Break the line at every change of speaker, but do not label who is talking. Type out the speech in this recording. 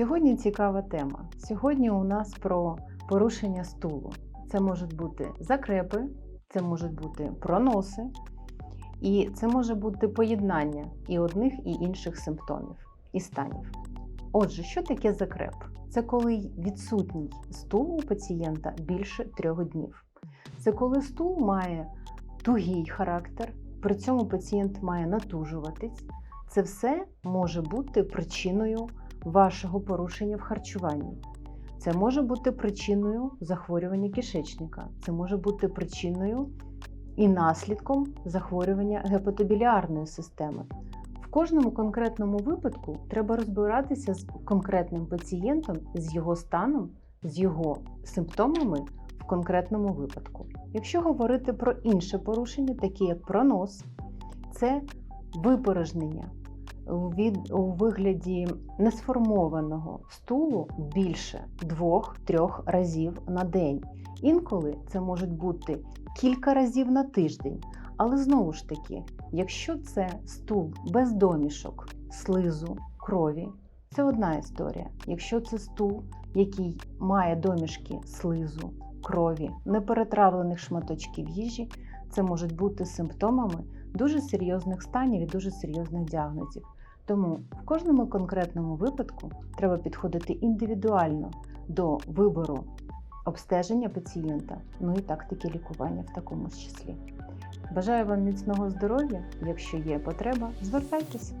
Сьогодні цікава тема. Сьогодні у нас про порушення стулу. Це можуть бути закрепи, це можуть бути проноси, і це може бути поєднання і одних, і інших симптомів і станів. Отже, що таке закреп? Це коли відсутній стул у пацієнта більше трьох днів. Це коли стул має тугий характер, при цьому пацієнт має натужуватись. Це все може бути причиною вашого порушення в харчуванні. Це може бути причиною захворювання кишечника, це може бути причиною і наслідком захворювання гепатобіліарної системи. В кожному конкретному випадку треба розбиратися з конкретним пацієнтом, з його станом, з його симптомами в конкретному випадку. Якщо говорити про інше порушення, такі як пронос, це випорожнення від, у вигляді несформованого стулу більше двох-трьох разів на день. Інколи це можуть бути кілька разів на тиждень. Але знову ж таки, якщо це стул без домішок, слизу, крові, це одна історія. Якщо це стул, який має домішки слизу, крові, неперетравлених шматочків їжі, це можуть бути симптомами дуже серйозних станів і дуже серйозних діагнозів. Тому в кожному конкретному випадку треба підходити індивідуально до вибору обстеження пацієнта, ну і тактики лікування в такому ж числі. Бажаю вам міцного здоров'я. Якщо є потреба, звертайтеся.